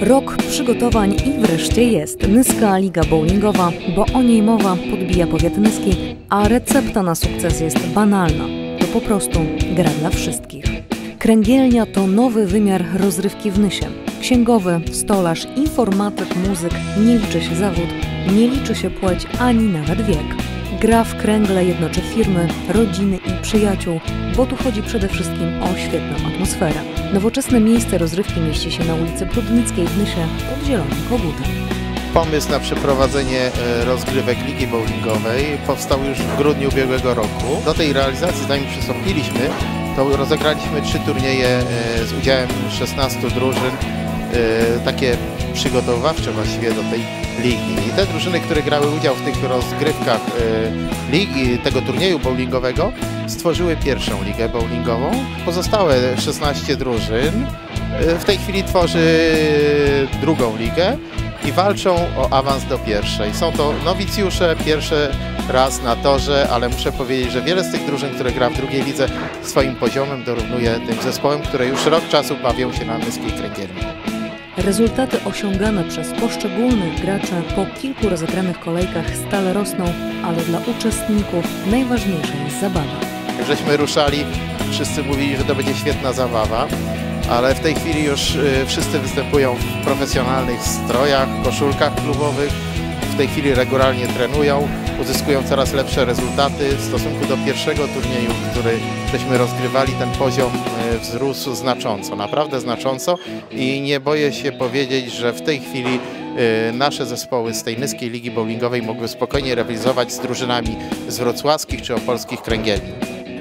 Rok przygotowań i wreszcie jest. Nyska Liga Bowlingowa, bo o niej mowa podbija powiat nyski, a recepta na sukces jest banalna. To po prostu gra dla wszystkich. Kręgielnia to nowy wymiar rozrywki w Nysie. Księgowy, stolarz, informatyk, muzyk, nie liczy się zawód, nie liczy się płeć ani nawet wiek. Gra w kręgle jednoczy firmy, rodziny i przyjaciół, bo tu chodzi przede wszystkim o świetną atmosferę. Nowoczesne miejsce rozrywki mieści się na ulicy Prudnickiej w Nysie pod Zielonym Kogutem. Pomysł na przeprowadzenie e, rozgrywek Ligi Bowlingowej powstał już w grudniu ubiegłego roku. Do tej realizacji, zanim przystąpiliśmy, to rozegraliśmy trzy turnieje e, z udziałem 16 drużyn, e, takie przygotowawcze właściwie do tej ligi. I te drużyny, które grały udział w tych rozgrywkach ligi, tego turnieju bowlingowego, stworzyły pierwszą ligę bowlingową. Pozostałe 16 drużyn w tej chwili tworzy drugą ligę i walczą o awans do pierwszej. Są to nowicjusze, pierwszy raz na torze, ale muszę powiedzieć, że wiele z tych drużyn, które gra w drugiej lidze swoim poziomem dorównuje tym zespołem, które już rok czasu bawią się na niskiej kręgielni. Rezultaty osiągane przez poszczególnych graczy po kilku rozegranych kolejkach stale rosną, ale dla uczestników najważniejsza jest zabawa. Żeśmy ruszali, wszyscy mówili, że to będzie świetna zabawa ale w tej chwili już y, wszyscy występują w profesjonalnych strojach, koszulkach klubowych. W tej chwili regularnie trenują, uzyskują coraz lepsze rezultaty. W stosunku do pierwszego turnieju, który żeśmy rozgrywali, ten poziom y, wzrósł znacząco, naprawdę znacząco i nie boję się powiedzieć, że w tej chwili y, nasze zespoły z tej niskiej ligi bowlingowej mogły spokojnie rywalizować z drużynami z wrocławskich czy opolskich kręgielni.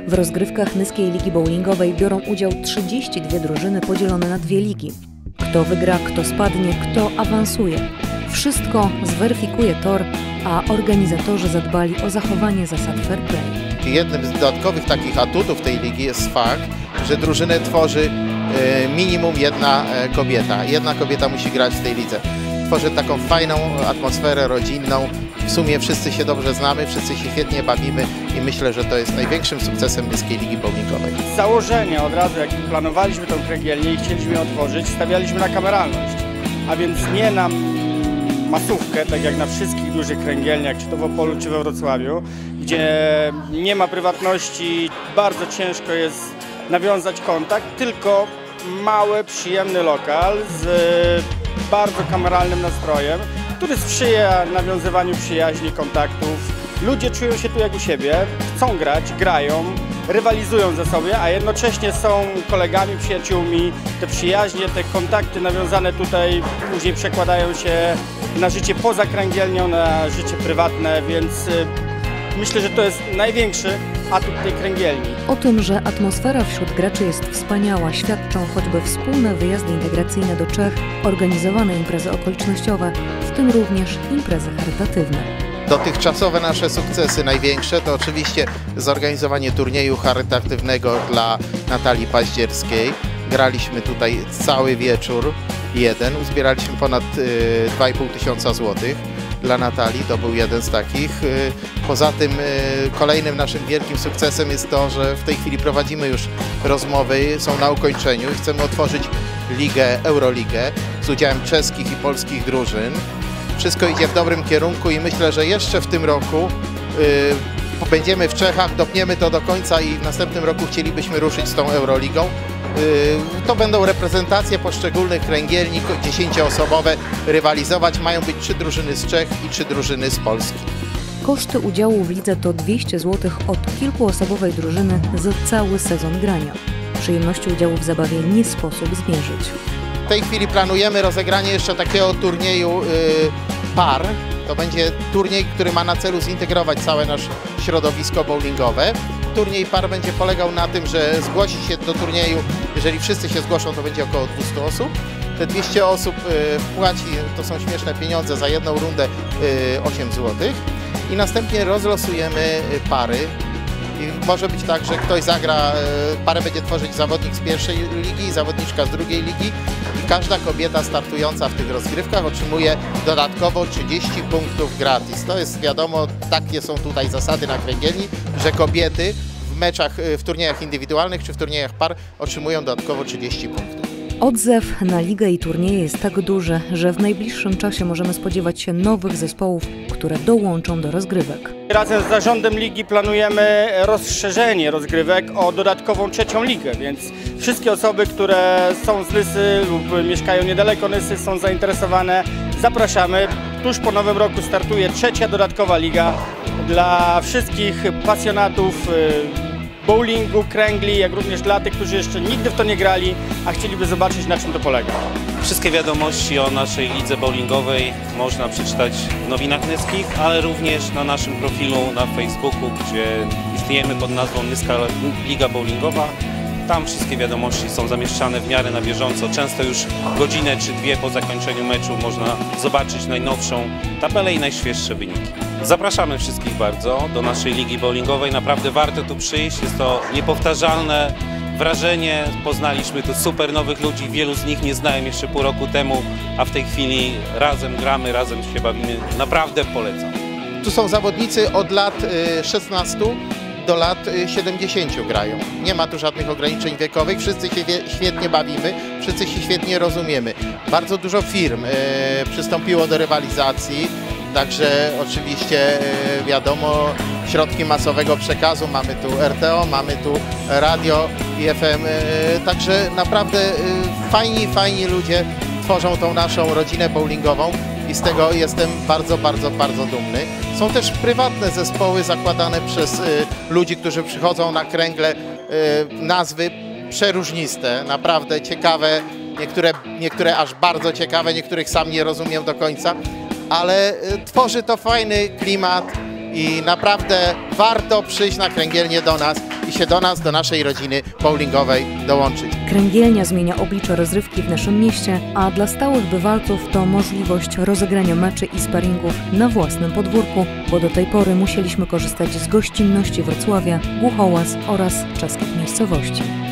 W rozgrywkach Nyskiej Ligi Bowlingowej biorą udział 32 drużyny podzielone na dwie ligi. Kto wygra, kto spadnie, kto awansuje. Wszystko zweryfikuje tor, a organizatorzy zadbali o zachowanie zasad fair play. Jednym z dodatkowych takich atutów tej ligi jest fakt, że drużynę tworzy e, minimum jedna e, kobieta. Jedna kobieta musi grać w tej lidze. Tworzy taką fajną atmosferę rodzinną, w sumie wszyscy się dobrze znamy, wszyscy się świetnie bawimy i myślę, że to jest największym sukcesem Niskiej Ligi Bowlingowej. Z założenia od razu, jak planowaliśmy tę kręgielnię i chcieliśmy ją otworzyć, stawialiśmy na kameralność, a więc nie na masówkę, tak jak na wszystkich dużych kręgielniach, czy to w Opolu, czy we Wrocławiu, gdzie nie ma prywatności, bardzo ciężko jest nawiązać kontakt, tylko mały, przyjemny lokal z bardzo kameralnym nastrojem, który sprzyja nawiązywaniu przyjaźni, kontaktów. Ludzie czują się tu jak u siebie, chcą grać, grają, rywalizują ze sobą, a jednocześnie są kolegami, przyjaciółmi. Te przyjaźnie, te kontakty nawiązane tutaj później przekładają się na życie poza kręgielnią, na życie prywatne, więc y, myślę, że to jest największy atut tej kręgielni. O tym, że atmosfera wśród graczy jest wspaniała, świadczą choćby wspólne wyjazdy integracyjne do Czech, organizowane imprezy okolicznościowe, w tym również imprezy charytatywne. Dotychczasowe nasze sukcesy największe to oczywiście zorganizowanie turnieju charytatywnego dla Natalii Paździerskiej. Graliśmy tutaj cały wieczór, jeden, uzbieraliśmy ponad 2,5 y, tysiąca złotych dla Natalii, to był jeden z takich. Y, poza tym y, kolejnym naszym wielkim sukcesem jest to, że w tej chwili prowadzimy już rozmowy, są na ukończeniu i chcemy otworzyć ligę, Euroligę z udziałem czeskich i polskich drużyn. Wszystko idzie w dobrym kierunku i myślę, że jeszcze w tym roku y, będziemy w Czechach, dopniemy to do końca i w następnym roku chcielibyśmy ruszyć z tą Euroligą. Y, to będą reprezentacje poszczególnych kręgielni, dziesięcioosobowe, rywalizować. Mają być trzy drużyny z Czech i trzy drużyny z Polski. Koszty udziału w lidze to 200 zł od kilkuosobowej drużyny za cały sezon grania. Przyjemności udziału w zabawie nie sposób zmierzyć. Tej chwili planujemy rozegranie jeszcze takiego turnieju yy, par. To będzie turniej, który ma na celu zintegrować całe nasze środowisko bowlingowe turniej par będzie polegał na tym, że zgłosi się do turnieju, jeżeli wszyscy się zgłoszą, to będzie około 200 osób. Te 200 osób y, wpłaci, to są śmieszne pieniądze, za jedną rundę 8 y, zł. I następnie rozlosujemy y, pary. I może być tak, że ktoś zagra, parę będzie tworzyć zawodnik z pierwszej ligi i zawodniczka z drugiej ligi i każda kobieta startująca w tych rozgrywkach otrzymuje dodatkowo 30 punktów gratis. To jest wiadomo, takie są tutaj zasady na kręgielni, że kobiety meczach, y, w turniejach indywidualnych czy w turniejach par otrzymują dodatkowo 30 punktów. Odzew na ligę i turnieje jest tak duży, że w najbliższym czasie możemy spodziewać się nowych zespołów, które dołączą do rozgrywek. Razem z zarządem ligi planujemy rozszerzenie rozgrywek o dodatkową trzecią ligę, więc wszystkie osoby, które są z Lysy lub mieszkają niedaleko Lysy, są zainteresowane, zapraszamy. Tuż po nowym roku startuje trzecia dodatkowa liga dla wszystkich pasjonatów y, bowlingu, kręgli, jak również dla tych, którzy jeszcze nigdy w to nie grali, a chcieliby zobaczyć na czym to polega. Wszystkie wiadomości o naszej lidze bowlingowej można przeczytać w nowinach nyskich, ale również na naszym profilu na Facebooku, gdzie istniejemy pod nazwą Nyska Liga Bowlingowa. Tam wszystkie wiadomości są zamieszczane w miarę na bieżąco. Często już godzinę czy dwie po zakończeniu meczu można zobaczyć najnowszą tabelę i najświeższe wyniki. Zapraszamy wszystkich bardzo do naszej ligi bowlingowej. Naprawdę warto tu przyjść. Jest to niepowtarzalne wrażenie. Poznaliśmy tu super nowych ludzi. Wielu z nich nie znałem jeszcze pół roku temu, a w tej chwili razem gramy, razem się bawimy. Naprawdę polecam. Tu są zawodnicy od lat y, 16 do lat y, 70 grają. Nie ma tu żadnych ograniczeń wiekowych, wszyscy się wie, świetnie bawimy, wszyscy się świetnie rozumiemy. Bardzo dużo firm y, przystąpiło do rywalizacji, także oczywiście y, wiadomo środki masowego przekazu, mamy tu RTO, mamy tu radio i FM, y, także naprawdę y, fajni, fajni ludzie tworzą tą naszą rodzinę bowlingową i z tego jestem bardzo, bardzo, bardzo dumny. Są też prywatne zespoły zakładane przez ludzi, którzy przychodzą na kręgle, nazwy przeróżniste, naprawdę ciekawe, niektóre, niektóre aż bardzo ciekawe, niektórych sam nie rozumiem do końca, ale y, tworzy to fajny klimat i naprawdę warto przyjść na kręgielnię do nas i się do nas, do naszej rodziny bowlingowej dołączyć. Kręgielnia zmienia oblicze rozrywki w naszym mieście, a dla stałych bywalców to możliwość rozegrania meczy i sparingów na własnym podwórku, bo do tej pory musieliśmy korzystać z gościnności Wrocławia, Głuchołaz oraz czeskich miejscowości.